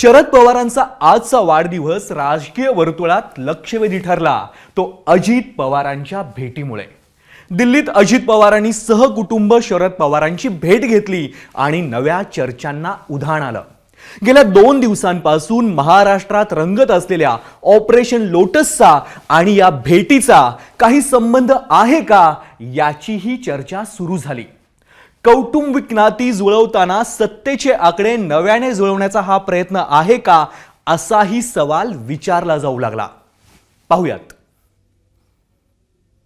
शरद पवारांचा आजचा वाढदिवस राजकीय वर्तुळात लक्षवेधी ठरला. तो अजित पवारांच्या भेटीमुळे. दिल्लीत अजित पवारांनी सहकुटुंब शरद पवारांची भेट घेतली आणि नव्या चर्चांना उधाण आलं. गेल्या दोन दिवसांपासून महाराष्ट्रात रंगत असलेल्या ऑपरेशन लोटसचा आणि या भेटीचा काही संबंध आहे का याचीही चर्चा सुरू झाली. कौटुंबिक नाती जुळवताना सत्तेचे आकडे नव्याने जुळवण्याचा हा प्रयत्न आहे का असाही सवाल विचारला जाऊ लागला. पाहूयात.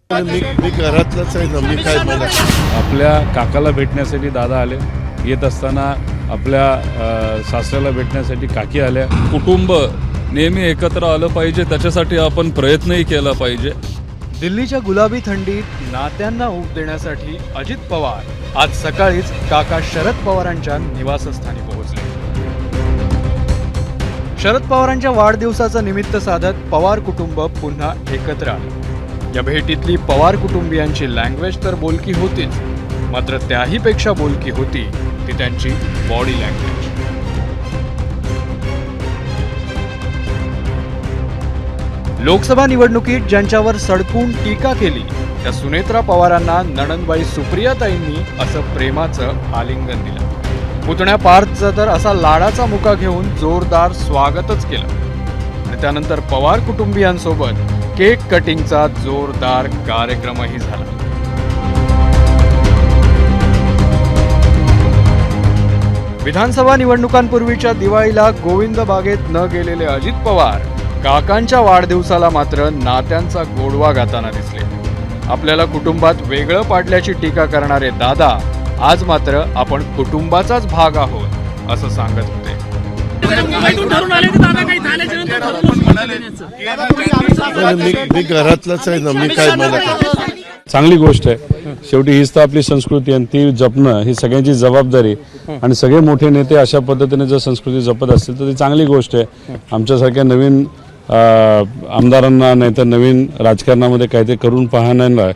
मी मी घरातलंच आहे ना मी काय मला आपल्या काकाला भेटण्यासाठी दादा आले. येत असताना आपल्या अ, सासऱ्याला भेटण्यासाठी काकी आल्या. कुटुंब नेहमी एकत्र आलं पाहिजे त्याच्यासाठी आपण प्रयत्नही केला पाहिजे. दिल्लीच्या गुलाबी थंडीत नात्यांना ऊब देण्यासाठी अजित पवार. आज सकाळीच काका शरद पवारांच्या निवासस्थानी पोहोचले. शरद पवारांच्या वाढदिवसाचं निमित्त साधत पवार कुटुंब पुन्हा एकत्र आले. या भेटीतली पवार कुटुंबियांची लँग्वेज तर बोलकी होतीच मात्र त्याहीपेक्षा बोलकी होती ती त्यांची बॉडी लँग्वेज लोकसभा निवडणुकीत ज्यांच्यावर सडकून टीका केली त्या सुनेत्रा पवारांना नणनबाई सुप्रियाताईंनी असं प्रेमाचं आलिंगन दिलं. पुतण्या पार्थचं तर असा लाडाचा मुका घेऊन जोरदार स्वागतच केलं. आणि त्यानंतर पवार कुटुंबियांसोबत केक कटिंगचा जोरदार कार्यक्रमही झाला. विधानसभा निवडणुकांपूर्वीच्या दिवाळीला गोविंद बागेत न गेलेले अजित पवार काकांच्या वाढदिवसाला मात्र नात्यांचा गोडवा गाताना दिसले. आपल्याला कुटुंबात वेगळं पाडल्याची टीका करणारे दादा आज मात्र आपण कुटुंबाचाच भाग आहोत असं सांगत होते. मी मी घरातलंच आहे ना मी काय मला चांगली गोष्ट आहे. शेवटी हीच तर आपली संस्कृती आणि ती जपणं ही सगळ्यांची जबाबदारी. आणि सगळे मोठे नेते अशा पद्धतीने जर संस्कृती जपत असतील तर ती चांगली गोष्ट आहे. आमच्यासारख्या नवीन आमदारांना नाही तर नवीन राजकारणामध्ये काहीतरी करून पाहण्याला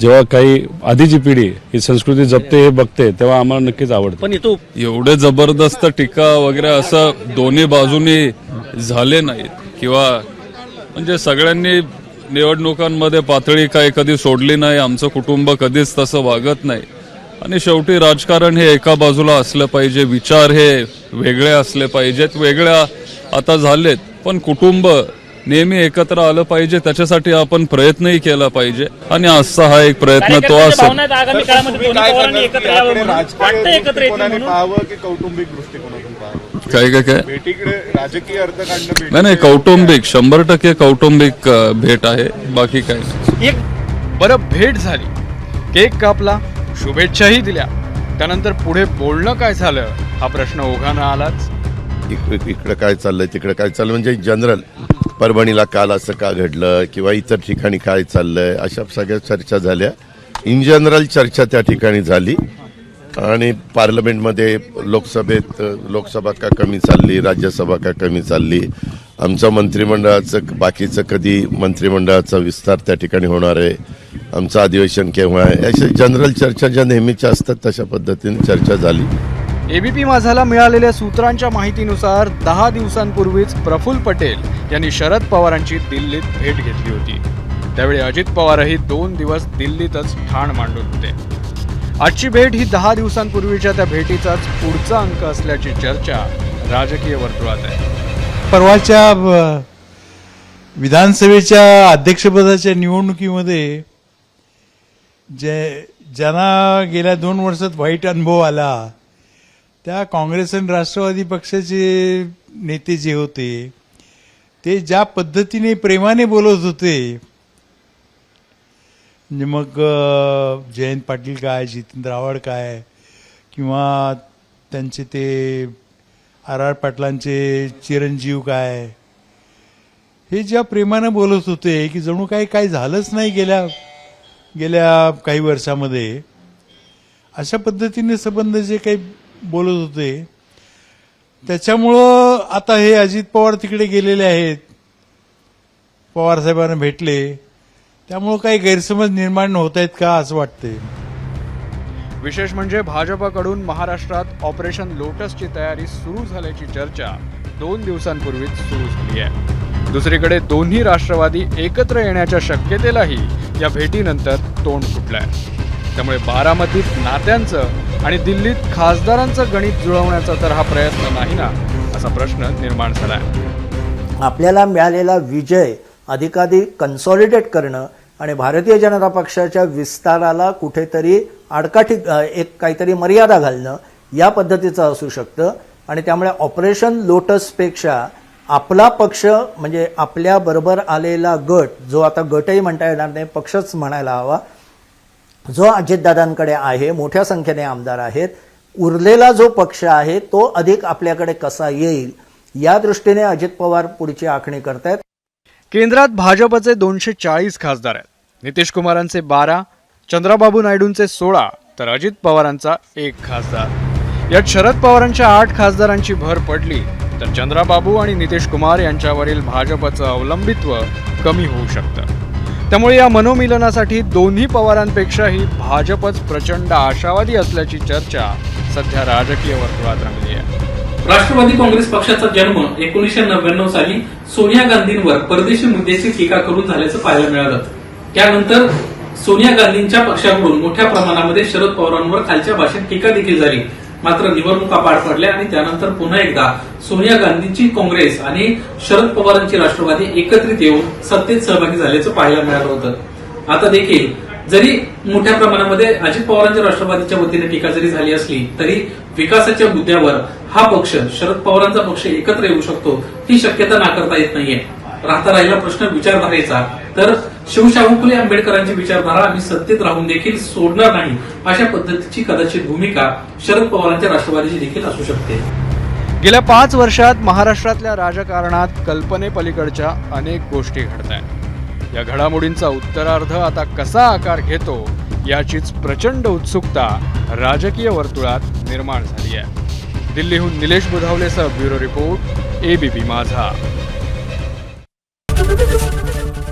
जेव्हा काही आधीची पिढी ही संस्कृती जपते हे बघते तेव्हा आम्हाला नक्कीच आवडतं. पण येतो एवढे जबरदस्त टीका वगैरे असं दोन्ही बाजूनी झाले नाहीत किंवा म्हणजे सगळ्यांनी निवडणुकांमध्ये पातळी काही कधी सोडली नाही आमचं कुटुंब कधीच तसं वागत नाही. आणि शेवटी राजकारण हे एका बाजूला असलं पाहिजे विचार हे वेगळे असले पाहिजेत वेगळ्या आता झालेत. पण कुटुंब नेहमी एकत्र आलं पाहिजे त्याच्यासाठी आपण प्रयत्नही केला पाहिजे. आणि आजचा हा एक प्रयत्न तो असेल. भावना आहेत आगामी काळामध्ये दोन्ही पवारांनी एकत्र यावं म्हणून वाटतं एकत्र येतील म्हणून? पाहावं की कौटुंबिक दृष्टिकोनातून पाहावं? काय काय काय? भेटीकडे राजकीय अर्थ काढणं भेटी नाही नाही कौटुंबिक शंभर टक्के कौटुंबिक भेट आहे. बाकी काय बरं भेट झाली. केक कापला शुभेच्छाही दिल्या. त्यानंतर पुढे बोलणं काय झालं? हा प्रश्न ओघानं आलाच. इक- इकडं काय चाललंय तिकडं काय चाललं म्हणजे जनरल परभणीला काल असं का घडलं किंवा इतर ठिकाणी काय चाललंय? अशा सगळ्या चर्चा झाल्या. इन जनरल चर्चा त्या ठिकाणी झाली. आणि पार्लमेंटमध्ये लोकसभेत लोकसभा का कमी चालली राज्यसभा का कमी चालली? आमचं मंत्रिमंडळाचं बाकीचं कधी मंत्रिमंडळाचा विस्तार त्या ठिकाणी होणार आहे? आमचं अधिवेशन केव्हा आहे? अशा जनरल चर्चा ज्या नेहमीच्या असतात तशा पद्धतीने चर्चा झाली. एबीपी माझाला मिळालेल्या सूत्रांच्या माहितीनुसार दहा दिवसांपूर्वीच प्रफुल्ल पटेल यांनी शरद पवारांची दिल्लीत भेट घेतली होती. त्यावेळी अजित पवारही दोन दिवस दिल्लीतच ठाण मांडून होते. आजची भेट ही दहा दिवसांपूर्वीच्या त्या भेटीचाच पुढचा अंक असल्याची चर्चा राजकीय वर्तुळात आहे. परवाच्या विधानसभेच्या अध्यक्षपदाच्या निवडणुकीमध्ये जे ज्यांना गेल्या दोन वर्षात वाईट अनुभव आला त्या काँग्रेस आणि राष्ट्रवादी पक्षाचे नेते जे होते ते ज्या पद्धतीने प्रेमाने बोलत होते म्हणजे मग जयंत पाटील काय जितेंद्र आव्हाड काय किंवा त्यांचे ते आर आर पाटलांचे चिरंजीव काय हे ज्या प्रेमानं बोलत होते की जणू काही काही झालंच नाही गेल्या गेल्या काही वर्षामध्ये अशा पद्धतीने संबंध जे काही बोलत होते. त्याच्यामुळं आता हे अजित पवार तिकडे गेलेले आहेत. पवार साहेबांना भेटले. त्यामुळं काही गैरसमज निर्माण होत आहेत का असं वाटतंय. विशेष म्हणजे भाजपकडून महाराष्ट्रात ऑपरेशन लोटसची तयारी सुरू झाल्याची चर्चा दोन दिवसांपूर्वीच सुरू झाली आहे. दुसरीकडे दोन्ही राष्ट्रवादी एकत्र येण्याच्या शक्यतेलाही या भेटीनंतर तोंड फुटलंय. त्यामुळे बारामतीत नात्यांचं आणि दिल्लीत खासदारांचं गणित जुळवण्याचा तर हा प्रयत्न नाही ना असा प्रश्न निर्माण झालाय. आपल्याला मिळालेला विजय अधिकाधिक कन्सॉलिडेट करणं आणि भारतीय जनता पक्षाच्या विस्ताराला कुठेतरी आडकाठी एक काहीतरी मर्यादा घालणं या पद्धतीचं असू शकतं. आणि त्यामुळे ऑपरेशन लोटसपेक्षा आपला पक्ष म्हणजे आपल्याबरोबर आलेला गट जो आता गटही म्हणता येणार नाही पक्षच म्हणायला हवा. जो अजितदादांकडे आहे मोठ्या संख्येने आमदार आहेत उरलेला जो पक्ष आहे तो अधिक आपल्याकडे कसा येईल या दृष्टीने अजित पवार पुढची आखणी करतायत. केंद्रात भाजपचे दोनशे चाळीस खासदार आहेत. नितीश कुमारांचे बारा चंद्राबाबू नायडूंचे सोळा तर अजित पवारांचा एक खासदार. यात शरद पवारांच्या आठ खासदारांची भर पडली तर चंद्राबाबू आणि नितीश कुमार यांच्यावरील भाजपचं अवलंबित्व कमी होऊ शकतं. त्यामुळे या मनोमिलनासाठी दोन्ही पवारांपेक्षाही भाजपच प्रचंड आशावादी असल्याची चर्चा सध्या राजकीय वर्तुळात रंगली आहे. राष्ट्रवादी काँग्रेस पक्षाचा जन्म एकोणीसशे नव्याण्णव साली सोनिया गांधींवर परदेशी मुद्द्याची टीका करून झाल्याचं पाहायला मिळालं त्यानंतर सोनिया गांधींच्या पक्षाकडून मोठ्या प्रमाणामध्ये शरद पवारांवर खालच्या भाषेत टीका देखील झाली. मात्र निवडणुका पार पडल्या आणि त्यानंतर पुन्हा एकदा सोनिया गांधींची काँग्रेस आणि शरद पवारांची राष्ट्रवादी एकत्रित येऊन सत्तेत सहभागी झाल्याचं पाहायला मिळालं होतं. आता देखील जरी मोठ्या प्रमाणामध्ये अजित पवारांच्या राष्ट्रवादीच्या वतीने टीका जरी झाली असली तरी विकासाच्या मुद्द्यावर हा पक्ष शरद पवारांचा पक्ष एकत्र येऊ शकतो ही शक्यता नाकारता येत नाहीये. राहता राहिला प्रश्न विचारधारेचा. तर शिवशाहू फुले आंबेडकरांची विचारधारा आम्ही सत्तेत राहून देखील सोडणार नाही अशा पद्धतीची कदाचित भूमिका शरद पवारांच्या राष्ट्रवादीची देखील असू शकते. गेल्या पाच वर्षात महाराष्ट्रातल्या राजकारणात कल्पनेपलीकडच्या अनेक गोष्टी घडत आहेत. या घडामोडींचा उत्तरार्ध आता कसा आकार घेतो याचीच प्रचंड उत्सुकता राजकीय वर्तुळात निर्माण झाली आहे. दिल्लीहून Nilesh बुधावलेसह bureau report ABP Majha.